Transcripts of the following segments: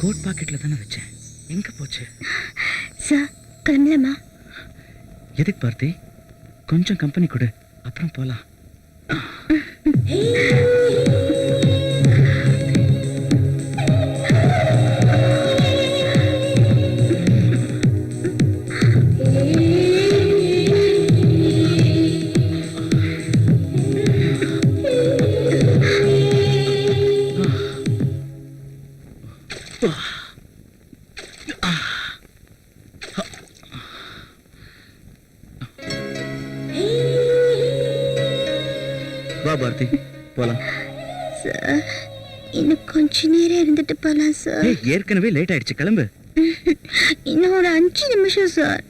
Code பாக்கெட்ல தானே வச்சேன். எங்க போச்சு? சார் கிளம்பலாமா எதுக்கு பார்த்தி? கொஞ்சம் கம்பெனி கொடு. அப்புறம் போலாம். வா பார்த்தி போலாம். சார் இன்னும் கொஞ்ச நேரம் இருந்துட்டு போகலாம் சார். ஏற்கனவே லேட் ஆயிடுச்சு கிளம்பு. இன்னும் ஒரு அஞ்சு நிமிஷம் சார்.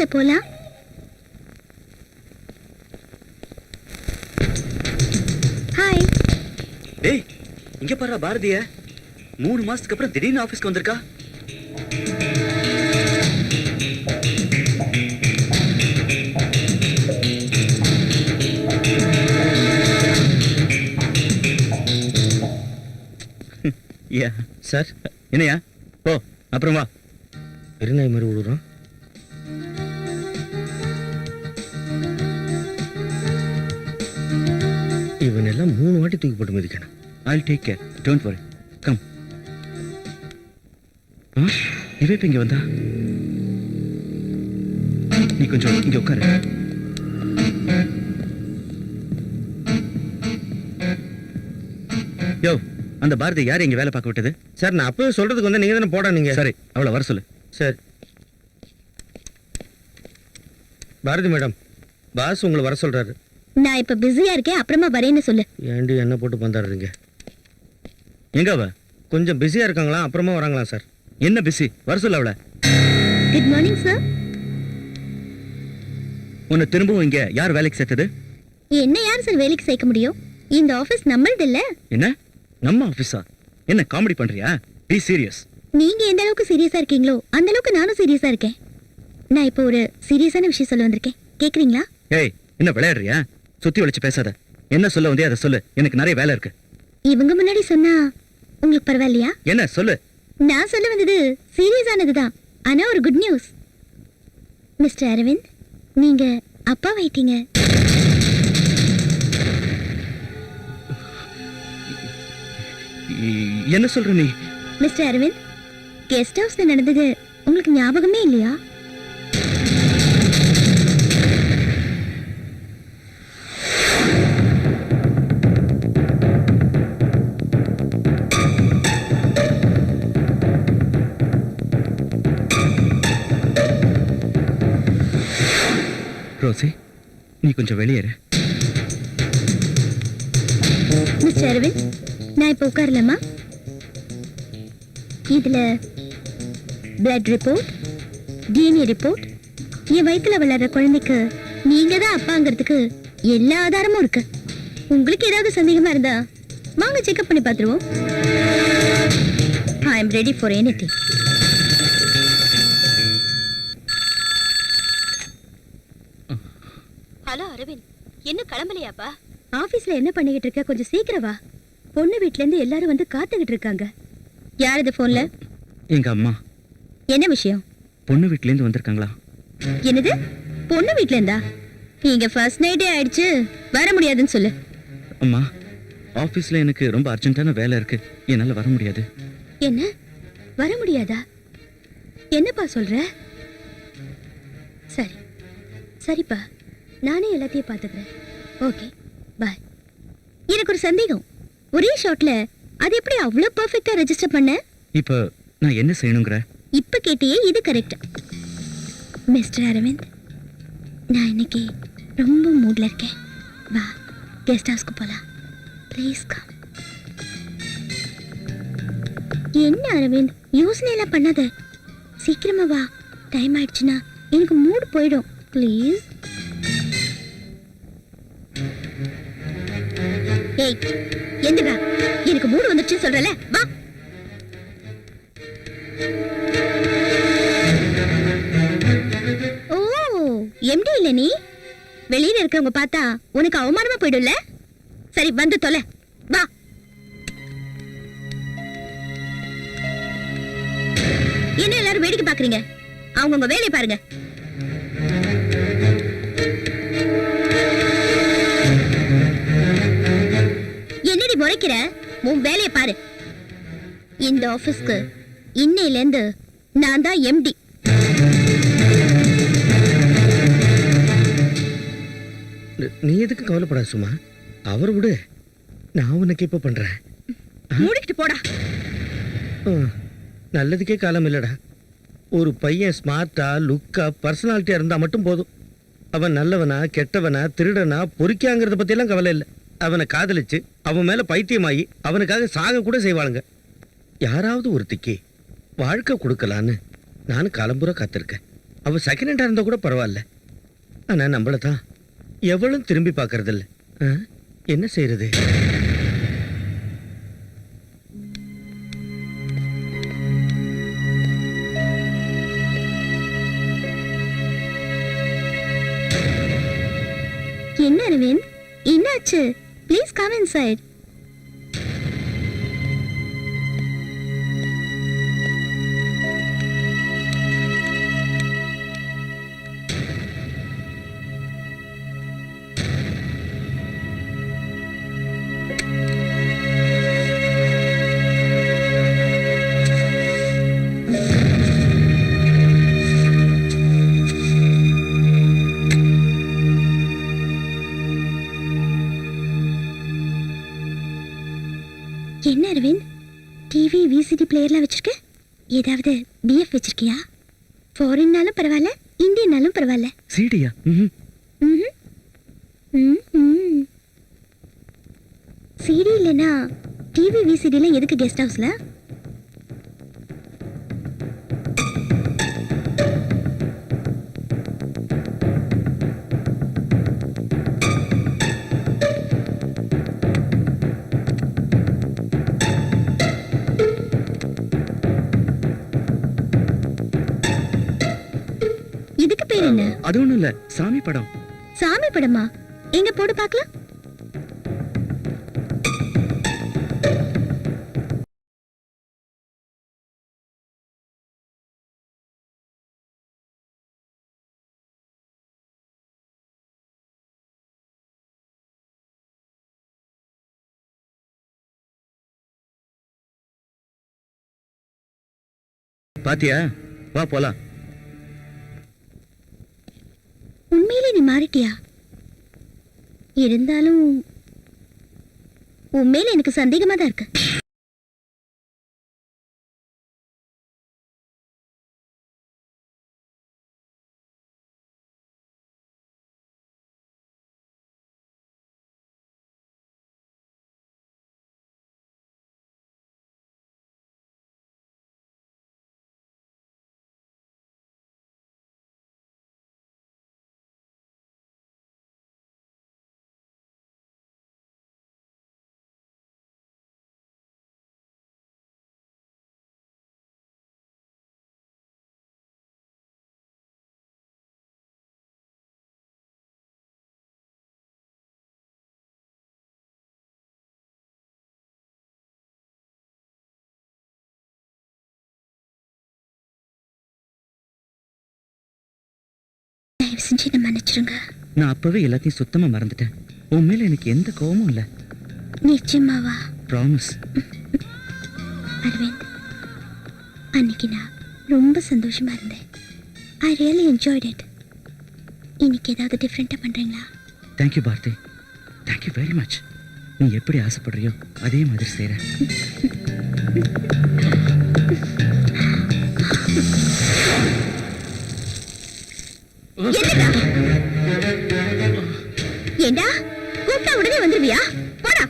சார் போகலாம் ஹாய் டேய் இங்க பாரு பாரதிய. மூணு மாசத்துக்கு அப்புறம் திடீர்னு ஆபீஸ்க்கு வந்திருக்கா? யா சார் என்னையா போ அப்புறம் வா. பெருநாய் மாதிரி விடுறோம் இவன் எல்லாம் மூணு வாட்டி தூக்கி போட்டு மதிக்கணும். I'll take care. Don't worry. Come. ஆ? இவ இப்ப இங்க வந்தா? நீ கொஞ்சம் இங்க உட்காரு. யோ அந்த பாரதி யார் இங்க வேலை பார்க்க விட்டது? சார் நான் அப்பவே சொல்றதுக்கு வந்து நீங்க தானே போட நீங்க. சரி அவளை வர சொல்லு. சரி. பாரதி மேடம் பாஸ் உங்களை வர சொல்றாரு. நான் இப்ப பிஸியா இருக்கேன் அப்புறமா வரேன்னு சொல்லு. ஏண்டி என்ன போட்டு பந்தாடுறீங்க? எங்க அவ? கொஞ்சம் பிஸியா இருக்காங்களா? அப்புறமா வராங்களா சார் என்ன பிஸி வர சொல்லு அவளை. குட் மார்னிங் சார் உன்னை திரும்பவும் இங்க யார் வேலைக்கு சேர்த்தது? என்ன யார் சார் வேலைக்கு சேர்க்க முடியும்? இந்த ஆபீஸ் நம்மளது இல்ல. என்ன? நம்ம ஆபீஸா என்ன காமெடி பண்றியா? பி சீரியஸ் நீங்க எந்த அளவுக்கு சீரியஸா இருக்கீங்களோ அந்த அளவுக்கு நானும் சீரியஸா இருக்கேன். நான் இப்போ ஒரு சீரியஸான விஷயம் சொல்ல வந்திருக்கேன். கேக்குறீங்களா? ஏய் என்ன விளையாடுறியா? சுத்தி வளைச்சு பேசாத. என்ன சொல்ல வந்தே அதை சொல்லு. எனக்கு நிறைய வேலை இருக்கு. இவங்க முன்னாடி சொன்னா உங்களுக்கு பரவாயில்லையா? என்ன சொல்லு. நான் சொல்ல வந்தது சீரியஸானது தான் ஆனா ஒரு குட் நியூஸ் மிஸ்டர் அரவிந்த் நீங்க அப்பா வைட்டீங்க என்ன சொல்ற நீ? மிஸ்டர் அரவிந்த் கெஸ்ட் ஹவுஸ்ல நடந்தது உங்களுக்கு ஞாபகமே இல்லையா? ரோசி நீ கொஞ்சம் வெளியேறு. மிஸ்டர் அரவிந்த் நான் இப்போ உட்காரலாமா? இதுல பிளட் ரிப்போர்ட் டிஎன்ஏ ரிப்போர்ட் என் வயித்துல வளர்ற குழந்தைக்கு நீங்க தான் அப்பாங்கிறதுக்கு எல்லா ஆதாரமும் இருக்கு. உங்களுக்கு ஏதாவது சந்தேகமா இருந்தா வாங்க செக்அப் பண்ணி பார்த்துருவோம். I am ready for anything hello Aravind. என்ன கிளம்பலையாப்பா? ஆபீஸ்ல என்ன பண்ணிக்கிட்டு இருக்க? கொஞ்சம் சீக்கிரம் வா. பொண்ணு வீட்ல இருந்து எல்லாரும் வந்து காத்துக்கிட்டு இருக்காங்க. யார் இது போன்ல எங்க அம்மா. என்ன விஷயம்? பொண்ணு வீட்ல இருந்து வந்திருக்காங்களா? என்னது? பொண்ணு வீட்ல இருந்தா இங்க ஃபர்ஸ்ட் நைட்டே ஆயிடுச்சு. வர முடியாதுன்னு சொல்லு. அம்மா ஆபீஸ்ல எனக்கு ரொம்ப அர்ஜென்ட்டான வேலை இருக்கு. என்னால வர முடியாது. என்ன? வர முடியாதா? என்னப்பா சொல்ற? சரி. சரிப்பா. நானே எல்லாத்தையும் பார்த்துக்கிறேன். ஓகே பாய் எனக்கு ஒரு சந்தேகம். ஒரே ஷாட்ல அது எப்படி அவ்வளோ பர்ஃபெக்டா ரெஜிஸ்டர் பண்ண? இப்போ நான் என்ன செய்யணுங்கிற? இப்ப கேட்டியே இது கரெக்ட் மிஸ்டர் அரவிந்த் நான் இன்னைக்கு ரொம்ப மூட்ல இருக்கேன். வா கெஸ்ட் ஹவுஸ்க்கு போலாம். ப்ளீஸ் கம் என்ன அரவிந்த் யோசனை எல்லாம் பண்ணாத. சீக்கிரமா வா. டைம் ஆயிடுச்சுன்னா எனக்கு மூடு போயிடும். ப்ளீஸ் ஏய் என்னடா? எனக்கு மூடு வந்துருச்சுன்னு சொல்றல வா. ஓ எம்டி இல்ல நீ? வெளியில இருக்கவங்க பார்த்தா உனக்கு அவமானமா போயிடும்ல? சரி வந்து தொலை. வா. என்ன எல்லாரும் வேடிக்கை பாக்குறீங்க அவங்கவுங்க வேலையை பாருங்க. முறைக்கிற உன் வேலையை பாரு. இந்த ஆபீஸ்க்கு இன்னையில இருந்து நான் தான் எம்டி நீ- எதுக்கு கவலைப்படாத சும்மா அவர் விடு. நான் உனக்கு இப்ப பண்றேன். மூடிக்கிட்டு போடா. நல்லதுக்கே காலம் இல்லடா. ஒரு பையன் ஸ்மார்ட்டா லுக்கா பர்சனாலிட்டியா இருந்தா மட்டும் போதும். அவன் நல்லவனா கெட்டவனா திருடனா பொறுக்கியாங்கிறத பத்தியெல்லாம் கவலை இல்லை. அவனை காதலிச்சு அவன் மேல பைத்தியமாயி அவனுக்காக சாக கூட செய்வாளுங்க. யாராவது ஒருத்திக்கு வாழ்க்கை கொடுக்கலான்னு நானும் காலம்புற காத்திருக்கேன். அவன் செகண்ட் ஹேண்டா இருந்தா கூட பரவாயில்ல. ஆனா நம்மளதான் தான் திரும்பி பார்க்கறதில்ல. இல்ல என்ன செய்யறது என்ன அரவிந்த்? என்னாச்சு? ப்ளீஸ் கம் இன்சைட் பிளேயர்லாம் வச்சிருக்க? ஏதாவது பிஎஃப் வச்சிருக்கியா? ஃபாரின்னாலும் பரவாயில்ல இந்தியன்னாலும் பரவாயில்ல. சீடியா. சிடி இல்லைன்னா டிவி விசிடில எதுக்கு கெஸ்ட் ஹவுஸ்ல அது ஒண்ணும் இல்ல. சாமி படம். சாமி படமா? எங்க போடு பார்க்கலாம் பாத்தியா? வா போலாம். உண்மையிலே நீ மாறிட்டியா? இருந்தாலும் உண்மையில எனக்கு சந்தேகமா தான் இருக்கு. செஞ்சு என்ன மன்னிச்சிருங்க. நான் அப்பவே எல்லாத்தையும் சுத்தமா மறந்துட்டேன். உன் மேல எனக்கு எந்த கோவமும் இல்ல. நிச்சயமாவா? ப்ராமிஸ் அரவிந்த் அன்னைக்கு நான் ரொம்ப சந்தோஷமா இருந்தேன். ஐ ரியலி என்ஜாய்ட் இட் இன்னைக்கு ஏதாவது டிஃப்ரெண்ட்டாக பண்ணுறீங்களா thank you Bharathi thank you very much நீ எப்படி ஆசைப்படுறியோ அதே மாதிரி செய்கிறேன் ஏண்டா? கூப்பிட்டா உடனே வந்துருவியா? போடா.